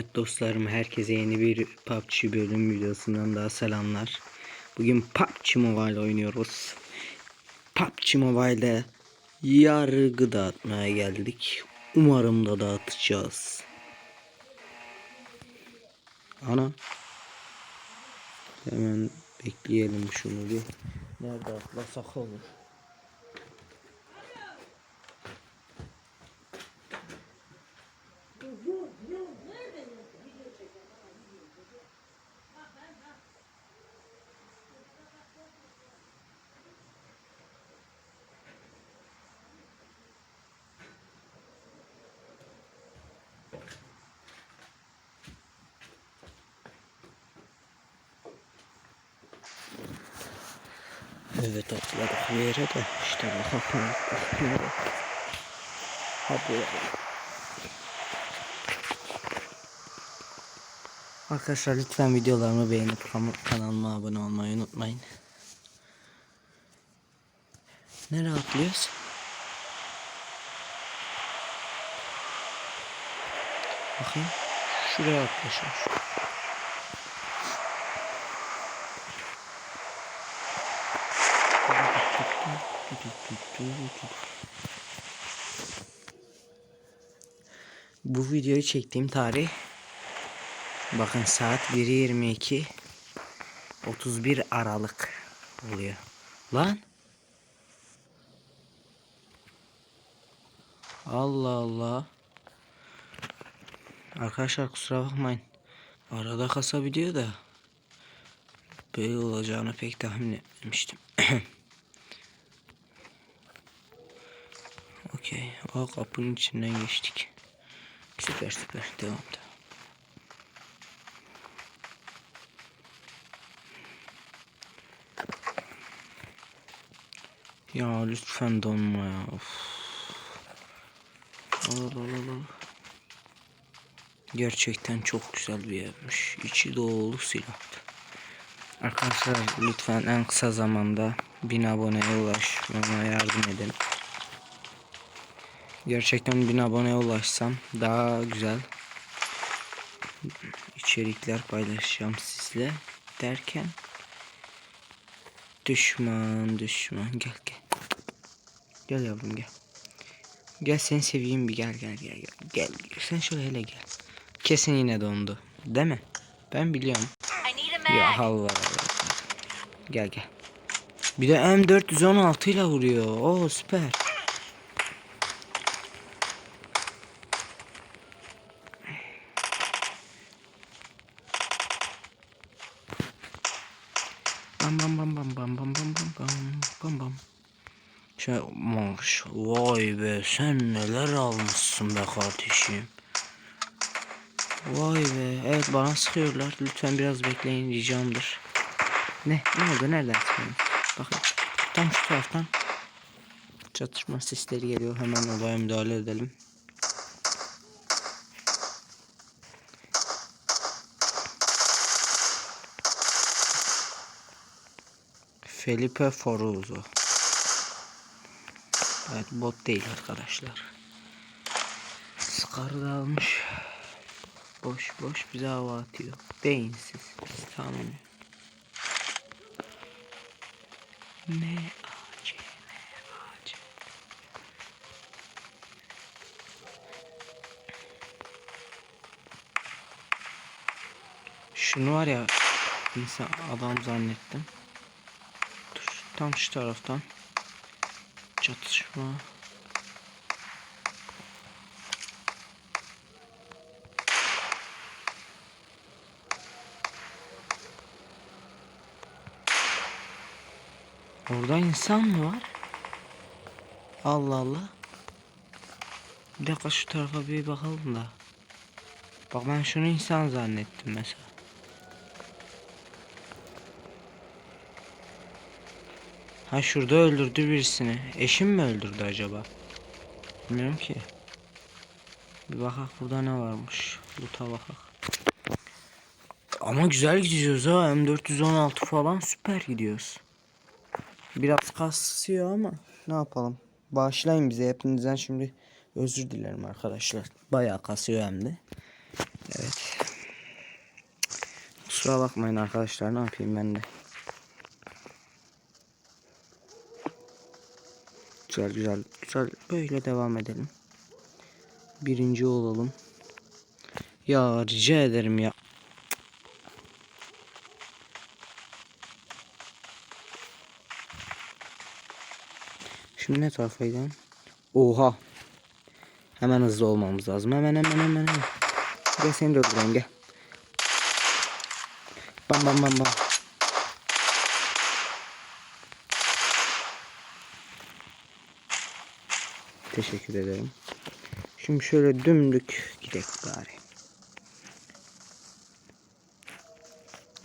Evet dostlarım herkese yeni bir PUBG bölüm videosundan daha selamlar. Bugün PUBG Mobile oynuyoruz. PUBG Mobile'de yargı dağıtmaya geldik. Umarım da dağıtacağız. Ana. Hemen bekleyelim şunu bir. Nerede atlasak olur. Evet atladık bir yere de işte bakalım. Hadi. Arkadaşlar lütfen videolarımı beğenip kan- kanalıma abone olmayı unutmayın. Nereye atlıyoruz? Bakayım. Şuraya atlaşmış. Bu videoyu çektiğim tarih bakın saat 1.22 31 Aralık oluyor. Lan Allah Allah. Arkadaşlar kusura bakmayın. Arada kasabiliyor da böyle olacağını pek tahmin etmemiştim. O kapının içinden geçtik. Süper süper. Devam devam. Ya lütfen donma ya. Of. Al, al, al, al. Gerçekten çok güzel bir yermiş. İçi dolu silah. Arkadaşlar lütfen en kısa zamanda 1000 aboneye ulaşmama yardım edin. Gerçekten 1000 aboneye ulaşsam daha güzel içerikler paylaşacağım sizle derken düşman düşman. Gel gel. Gel yavrum gel. Gel seni seveyim bir gel gel gel gel. Gel sen şöyle hele gel. Kesin yine dondu. Değil mi? Ben biliyorum. Ya var gel gel. Bir de M416 ile vuruyor. O süper sen neler almışsın be kardeşim. Vay be evet bana sıkıyorlar lütfen biraz bekleyin ricamdır. Ne ne oldu nereden sıkıyorsun? Bakın tam şu taraftan çatışma sesleri geliyor hemen olaya müdahale edelim. Felipe Foruzo. Evet bot değil arkadaşlar. Skarı da almış. Boş boş bize hava atıyor. Beyinsiz. Biz tanımıyor. Ne acı ne acı. Şunu var ya insan adam zannettim. Tam şu taraftan çatışma. Orada insan mı var? Allah Allah. Bir dakika şu tarafa bir bakalım da. Bak ben şunu insan zannettim mesela. Ha şurada öldürdü birisini. Eşim mi öldürdü acaba? Bilmiyorum ki. Bir bakak burada ne varmış. Loot'a bakak. Ama güzel gidiyoruz ha. M416 falan süper gidiyoruz. Biraz kasıyor ama ne yapalım. Bağışlayın bize hepinizden şimdi özür dilerim arkadaşlar. Bayağı kasıyor hem de. Evet. Kusura bakmayın arkadaşlar ne yapayım ben de. Güzel güzel güzel böyle devam edelim. Birinci olalım. Ya rica ederim ya. Şimdi ne tarafa? Oha. Hemen hızlı olmamız lazım. Hemen hemen hemen hemen. Gel seni de öldüreyim gel. Bam bam bam bam. Teşekkür ederim. Şimdi şöyle dümdük gidelim bari.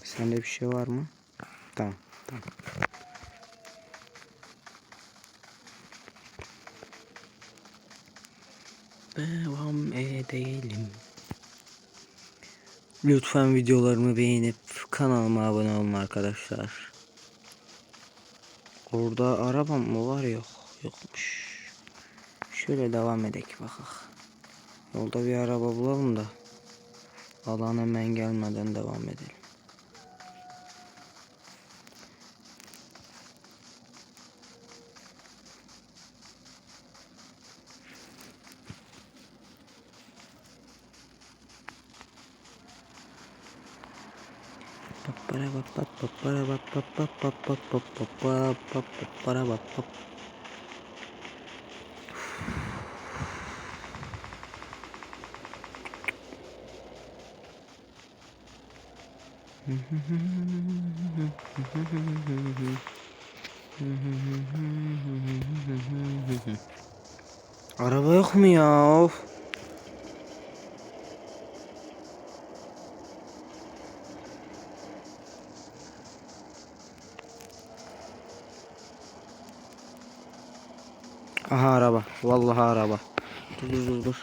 Sende bir şey var mı? Tamam. Tamam. Devam edelim. Lütfen videolarımı beğenip kanalıma abone olun arkadaşlar. Orada arabam mı var yok yokmuş. Şöyle devam edek bakak. Yolda bir araba bulalım da alan hemen gelmeden devam edelim. Araba yok mu ya? Of. Aha araba. Vallahi araba. Dur dur dur.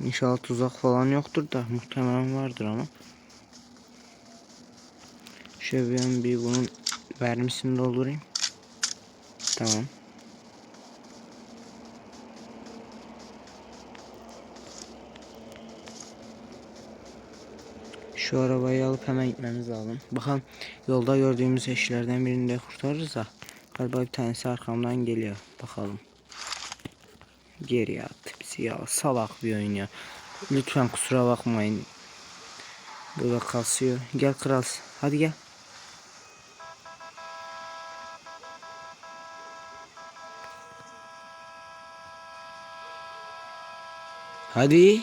İnşallah tuzak falan yoktur da muhtemelen vardır ama. Şöyle ben bir bunun vermisini doldurayım. Tamam. Şu arabayı alıp hemen gitmemiz lazım. Bakalım yolda gördüğümüz eşlerden birini de kurtarırız da. Galiba bir tanesi arkamdan geliyor. Bakalım. Geri attı bizi ya. Salak bir oyun ya. Lütfen kusura bakmayın. Burada kasıyor. Gel kral. Hadi gel. Hadi.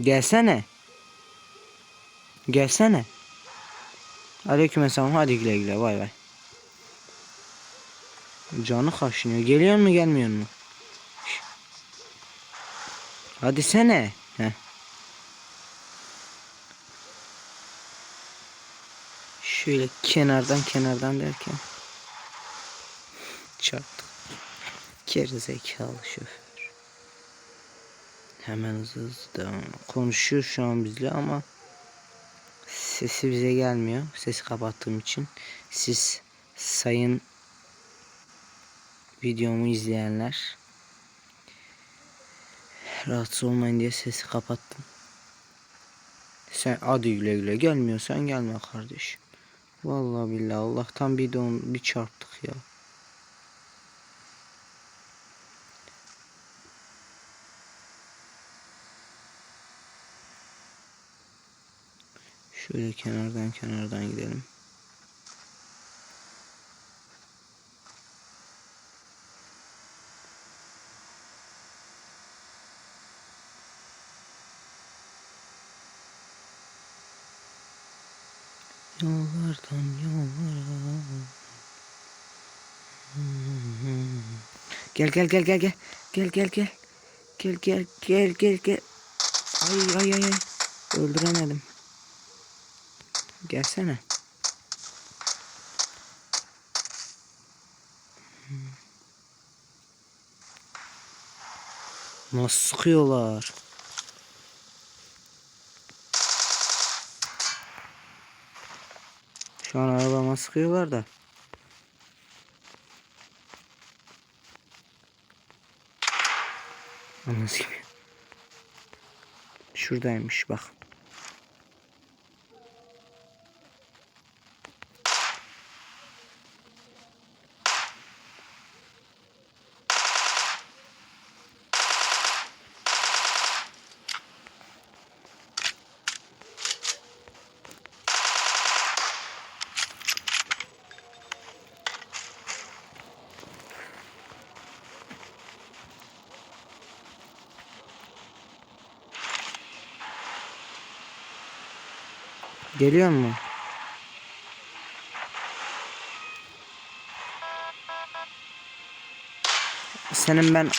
Gelsene. Gelsene. Aleykümselam. Hadi güle güle. Bay bay. Canı kaşınıyor. Geliyor mu gelmiyor mu? Hadi sene. Heh. Şöyle kenardan kenardan derken çarptık. Geri zekalı şoför. Hemen hızlı hızlı devam. Konuşuyor şu an bizle ama sesi bize gelmiyor. Sesi kapattığım için. Siz sayın videomu izleyenler rahatsız olmayın diye sesi kapattım. Sen hadi güle güle gelmiyorsan gelme kardeşim. Vallahi billahi Allah'tan bir de on, bir çarptık ya. Şöyle kenardan kenardan gidelim. Yollardan yollara. Gel gel gel gel gel. Gel gel gel. Gel gel gel gel gel. Ay ay ay ay. Öldüremedim. Gelsene. Nasıl sıkıyorlar? Şu an arabama sıkıyorlar da. Gibi. Şuradaymış bak. Geliyor mu? Senin ben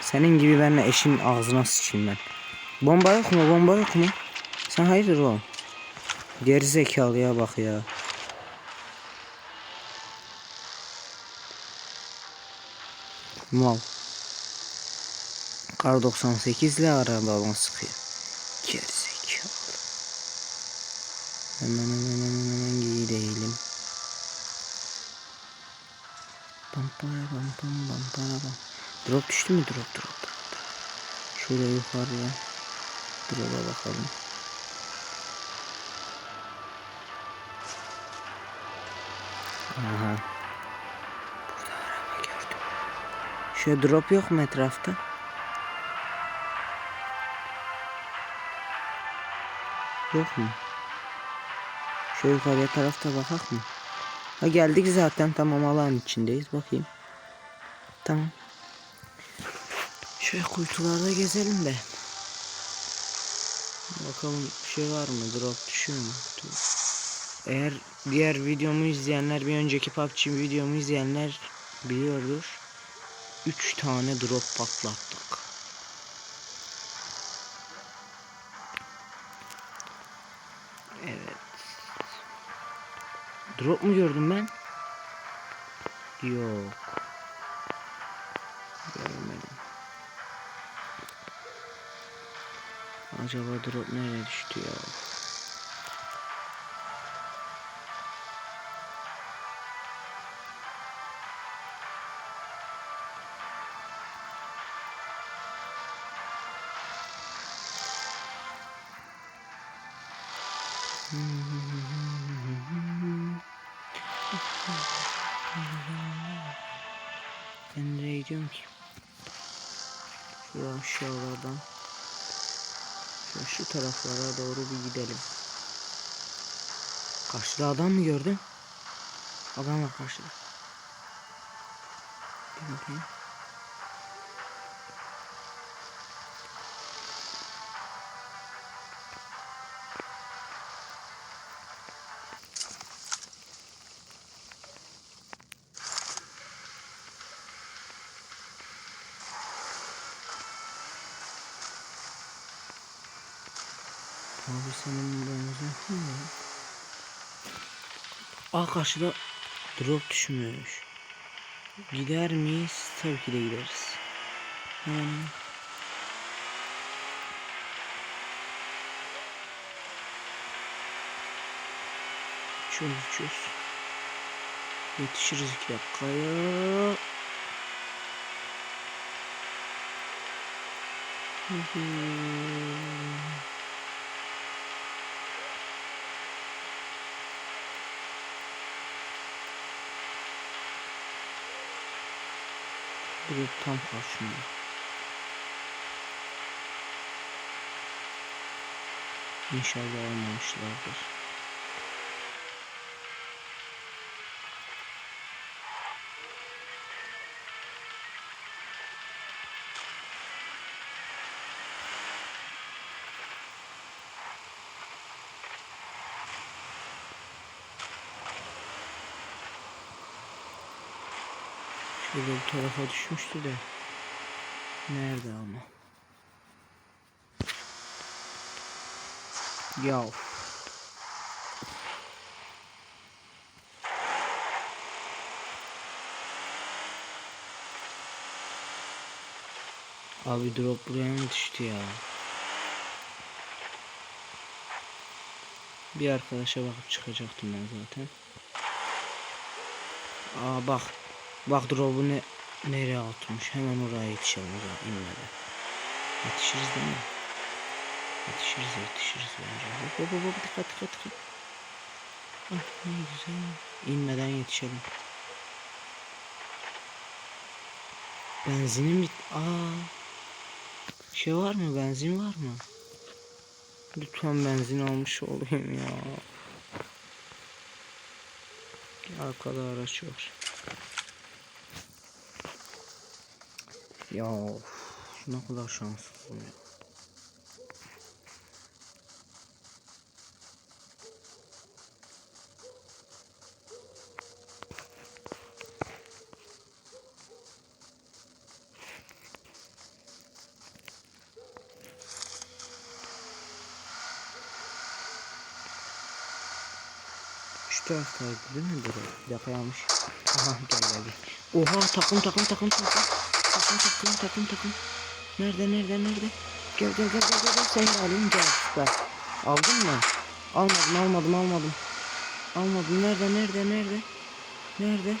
senin gibi benle eşin ağzına sıçayım ben. Bomba yok mu? Bomba yok mu? Sen hayırdır oğlum? Geri zekalıya bak ya. Mal. Kar 98 ile arabama sıkıyor. Geri zekalı. Hemen hemen hemen gidelim. Pam pam pam pam para pam. Drop düştü mü drop drop. drop. Şöyle yukarıya. Drop'a bakalım. Aha. Burada araba gördüm. Şöyle drop yok mu etrafta? Yok mu? Şöyle yukarıya tarafta bakak mı? Ha geldik zaten tamam alan içindeyiz bakayım. Tamam. Şöyle kuytularda gezelim de. Bakalım bir şey var mı? Drop düşüyor mu? Eğer diğer videomu izleyenler bir önceki PUBG videomu izleyenler biliyordur. 3 tane drop patlattık. Drop mu gördüm ben? Yok. Görmedim. Acaba drop nereye düştü ya? Ben nereye gidiyorum ki? Şu aşağılardan. Şu, şu taraflara doğru bir gidelim. Karşıda adam mı gördün? Adam var karşıda. Bir bakayım. Abi senin benzin? Aa karşıda drop düşmüş. Gider miyiz? Tabii ki de gideriz. Hemen. Çöz çöz. Yetişiriz iki dakikaya. Hı hı. Grup tam karşımda. İnşallah almamışlardır. Şöyle bir tarafa düşmüştü de. Nerede ama? Ya. Abi drop buraya mı düştü ya? Bir arkadaşa bakıp çıkacaktım ben zaten. Aa bak. Bak drop'u ne Nereye atmış? Hemen oraya yetişelim o zaman inmeden. Yetişiriz değil mi? Yetişiriz yetişiriz bence. Hop hop hop dikkat dikkat dikkat. Ah ne güzel. İnmeden yetişelim. Benzinim bit. Aa. Şey var mı? Benzin var mı? Lütfen benzin almış olayım ya. Arkada araç var. Ya of, ne kadar şanssızım ya. Şu taraftaydı değil mi bura? Bir dakika yanlış. Aha gel gel gel. Oha takım takım takım takım. Takım takım takım takım. Nerede nerede nerede? Gel gel gel gel gel. Seni de alayım gel süper. Aldın mı? Almadım almadım almadım. Almadım. Nerede nerede nerede? Nerede?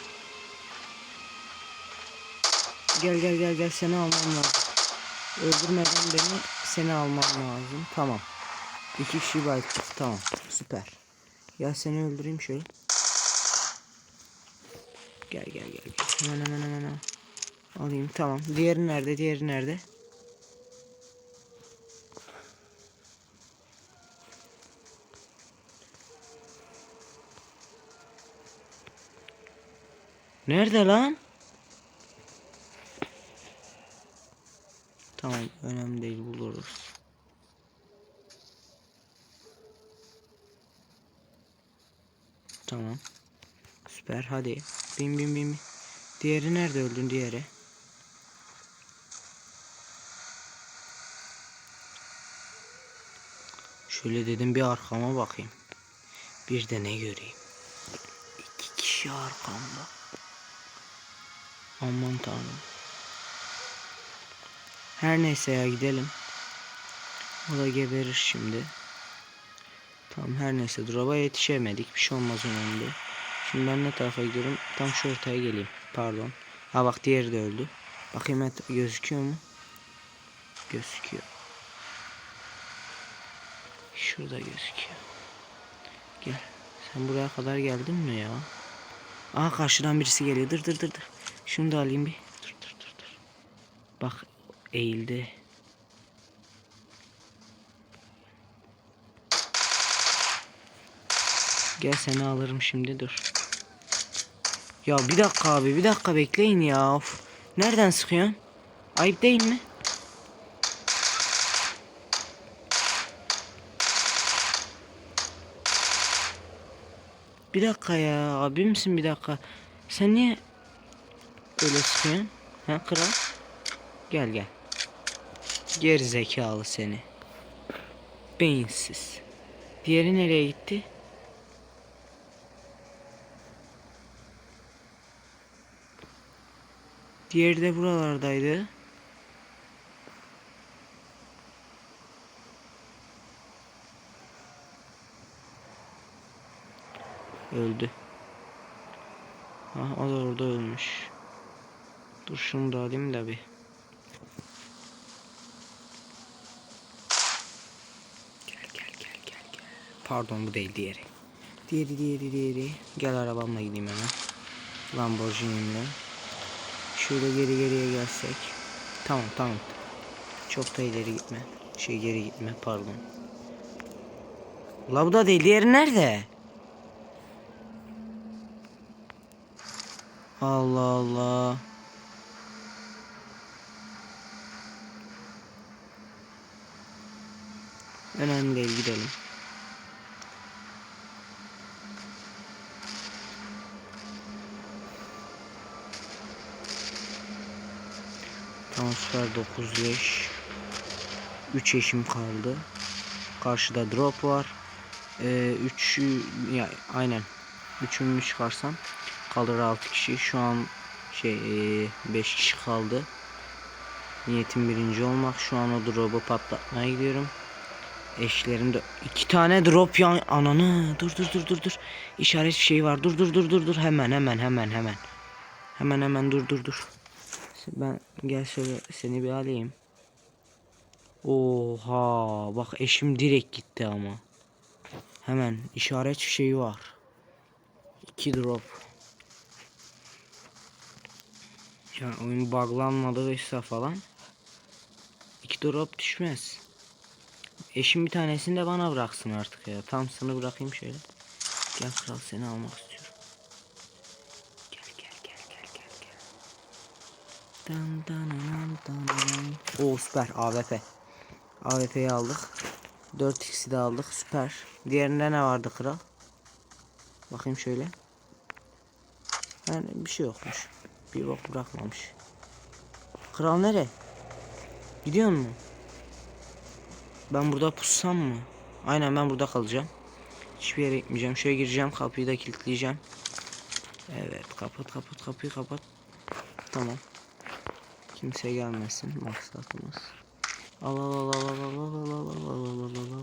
Gel gel gel gel seni almam lazım. Öldürmeden beni seni almam lazım. Tamam. İki kişi bayılttık. Tamam. Süper. Ya seni öldüreyim şöyle. Gel gel gel gel. Hemen hemen hemen hemen. Alayım tamam. Diğeri nerede? Diğeri nerede? Nerede lan? Tamam önemli değil buluruz. Tamam. Süper hadi. Bin bin bin. Diğeri nerede öldün diğeri? Şöyle dedim bir arkama bakayım. Bir de ne göreyim. İki kişi arkamda. Aman tanrım. Her neyse ya gidelim. O da geberir şimdi. Tamam her neyse drop'a yetişemedik. Bir şey olmaz önemli. Şimdi ben ne tarafa gidiyorum? Tam şu ortaya geleyim. Pardon. Ha bak diğeri de öldü. Bakayım et gözüküyor mu? Gözüküyor. Şurada gözüküyor. Gel. Sen buraya kadar geldin mi ya? Aa karşıdan birisi geliyor. Dır dır dır dır. Şunu da alayım bir. Dur dur dur dur. Bak eğildi. Gel seni alırım şimdi dur. Ya bir dakika abi bir dakika bekleyin ya. Of. Nereden sıkıyorsun? Ayıp değil mi? Bir dakika ya abi misin bir dakika. Sen niye öyle sıkıyorsun? Ha kral? Gel gel. Geri zekalı seni. Beyinsiz. Diğeri nereye gitti? Diğeri de buralardaydı. Öldü. Ha, o da orada ölmüş. Dur şunu da alayım da bir. Gel gel gel gel gel. Pardon bu değil diğeri. Diğeri diğeri diğeri. Gel arabamla gideyim hemen. Lamborghini'mle. Şöyle geri geriye gelsek. Tamam tamam. Çok da ileri gitme. Şey geri gitme pardon. La bu da değil. Diğeri nerede? Allah Allah. Önemli değil gidelim. Transfer 9 leş. 3 eşim kaldı. Karşıda drop var. 3 ya aynen. Üçümü çıkarsam kalır 6 kişi. Şu an şey 5 kişi kaldı. Niyetim birinci olmak. Şu an o drop'u patlatmaya gidiyorum. Eşlerim de iki tane drop yan ananı dur dur dur dur dur işaret bir şey var dur dur dur dur dur hemen hemen hemen hemen hemen hemen dur dur dur Ben gel şöyle seni bir alayım. Oha bak eşim direkt gitti ama. Hemen işaret şeyi var. 2 drop. Ya oyun buglanmadıysa falan 2 drop düşmez. Eşim bir tanesini de bana bıraksın artık ya. Tam sana bırakayım şöyle. Gel kral seni almak istiyorum. Gel gel gel gel gel gel. Dan dan dan dan. Oo süper AWP. AWP'yi aldık. 4x'i de aldık süper. Diğerinde ne vardı kral? Bakayım şöyle. Yani bir şey yokmuş. Bir bok bırakmamış. Kral nere? Gidiyor mu? Ben burada pussam mı? Aynen ben burada kalacağım. Hiçbir yere gitmeyeceğim. Şöyle gireceğim. Kapıyı da kilitleyeceğim. Evet. Kapat kapat kapıyı kapat. Tamam. Kimse gelmesin. Maksatımız. Al al al al al al al al al al al al al.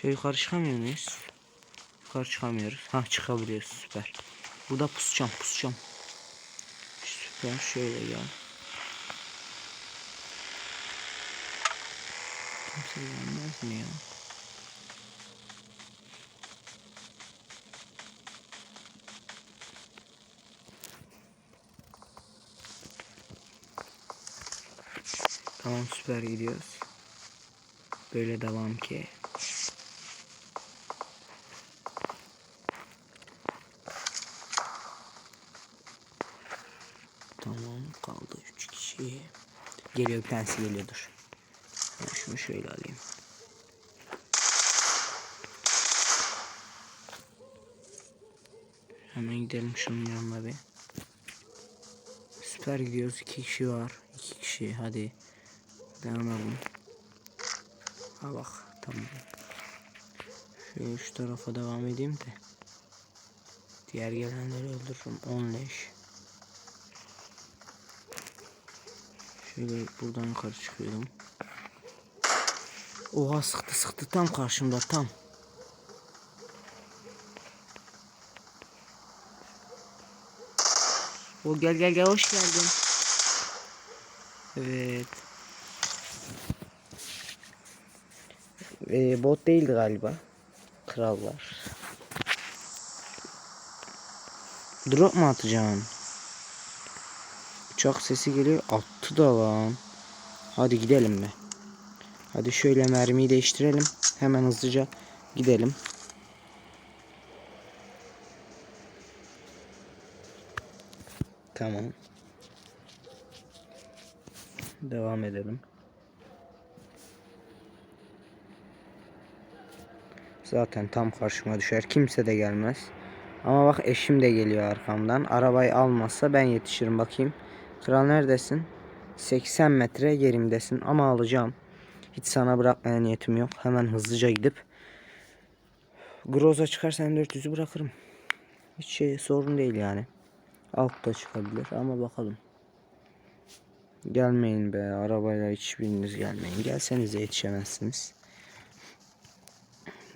Şöyle yukarı çıkamıyor muyuz? Yukarı çıkamıyoruz. Ha çıkabiliyoruz. Süper. Burada pusacağım pusacağım. Süper. Şöyle gel. Kimse gelmez mi ya? Tamam süper gidiyoruz. Böyle devam ki. Tamam kaldı 3 kişi. Geliyor tanesi geliyordur. Ben şunu şöyle alayım. Hemen gidelim şunun yanına bir. Süper gidiyoruz. iki kişi var. iki kişi hadi. Dayanalım. Ha bak tamam. Şöyle şu tarafa devam edeyim de. Diğer gelenleri öldürürüm. 10 leş. Şöyle buradan yukarı çıkıyorum. Oha sıktı sıktı tam karşımda tam. O gel gel gel hoş geldin. Evet. Ee, bot değildi galiba. Kral var. Drop mu atacaksın? Uçak sesi geliyor. Attı da lan. Hadi gidelim be. Hadi şöyle mermiyi değiştirelim. Hemen hızlıca gidelim. Tamam. Devam edelim. Zaten tam karşıma düşer. Kimse de gelmez. Ama bak eşim de geliyor arkamdan. Arabayı almazsa ben yetişirim bakayım. Kral neredesin? 80 metre gerimdesin ama alacağım. Hiç sana bırakmaya niyetim yok. Hemen hızlıca gidip Groza çıkarsan 400'ü bırakırım. Hiç şey sorun değil yani. Alt da çıkabilir ama bakalım. Gelmeyin be arabayla hiçbiriniz gelmeyin. Gelsenize yetişemezsiniz.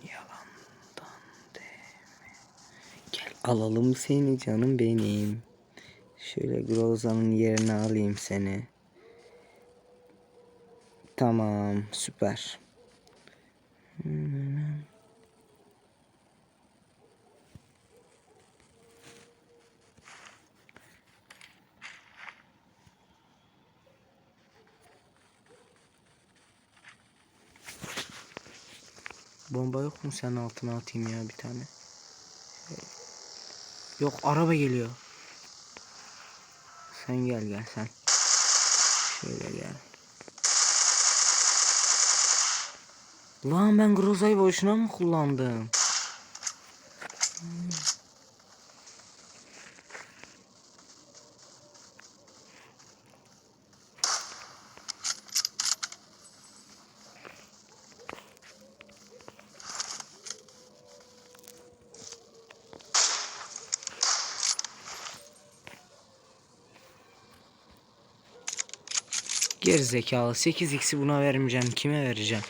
Yalandan deme. Gel alalım seni canım benim. Şöyle Groza'nın yerine alayım seni. Tamam süper. Bomba yok mu sen altına atayım ya bir tane. Yok araba geliyor. Sen gel gel sen. Şöyle gel. Lan ben Groza'yı boşuna mı kullandım? Geri zekalı 8x'i buna vermeyeceğim. Kime vereceğim?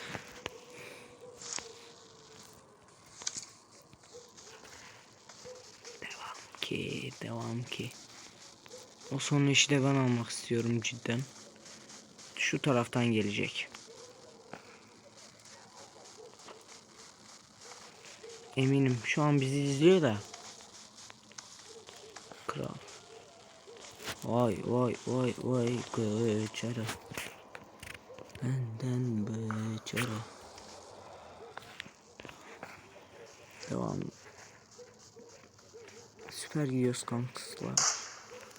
Devam ki, devam ki. O son işi de ben almak istiyorum cidden. Şu taraftan gelecek. Eminim şu an bizi izliyor da. Kral. Vay vay vay vay göçere. Benden beçere. Devam. Süper gidiyoruz kankaslar.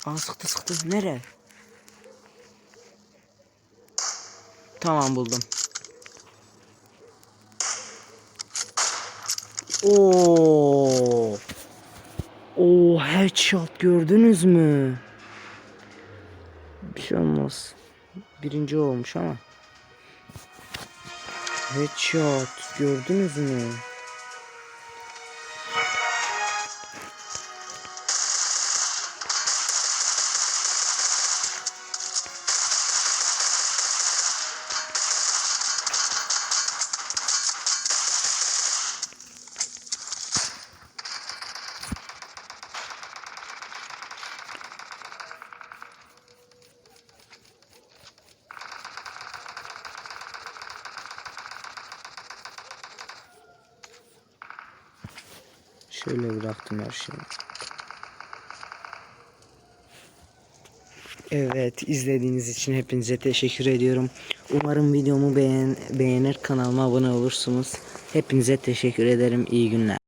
Aa sıktı sıktı. Nere? Tamam buldum. Oo. Oo headshot gördünüz mü? Bir şey olmaz. Birinci olmuş ama. Headshot gördünüz mü? Bıraktım her şeyi. Evet izlediğiniz için hepinize teşekkür ediyorum. Umarım videomu beğen beğenir kanalıma abone olursunuz. Hepinize teşekkür ederim. İyi günler.